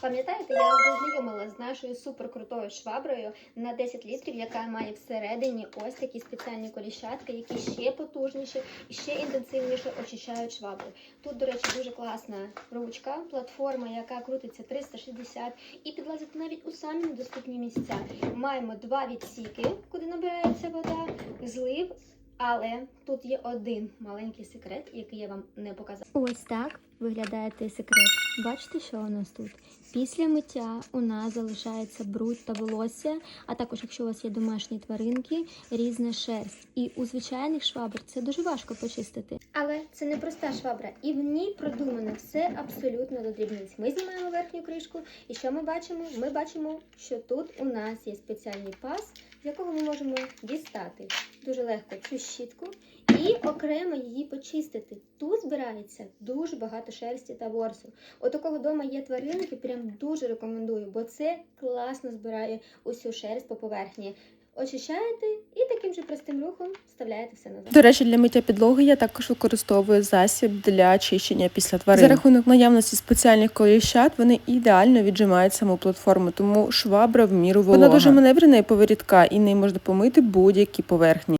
Пам'ятаєте, я вже з нашою суперкрутою шваброю на 10 літрів, яка має всередині ось такі спеціальні коліщатки, які ще потужніше і ще інтенсивніше очищають швабру. Тут, до речі, дуже класна ручка, платформа, яка крутиться 360 і підлазить навіть у самі недоступні місця. Маємо два відсіки, куди набирається вода, злив. Але тут є один маленький секрет, який я вам не показала. Ось так виглядає той секрет. Бачите, що у нас тут? Після миття у нас залишається бруд та волосся, а також, якщо у вас є домашні тваринки, різна шерсть. І у звичайних швабр це дуже важко почистити. Але це не проста швабра, і в ній продумано все абсолютно до дрібниць. Ми знімаємо верхню кришку, і що ми бачимо? Ми бачимо, що тут у нас є спеціальний паз, з якого ми можемо дістати дуже легко цю щітку і окремо її почистити. Тут збирається дуже багато шерсті та ворсу. От у кого вдома є тваринки, прям дуже рекомендую, бо це класно збирає усю шерсть по поверхні. Очищаєте і таким же простим рухом вставляєте все назад. До речі, для миття підлоги я також використовую засіб для очищення після тварин. За рахунок наявності спеціальних коліщат вони ідеально віджимають саму платформу, тому швабра в міру волога. Вона дуже маневрена і поворідка, і нею можна помити будь-які поверхні.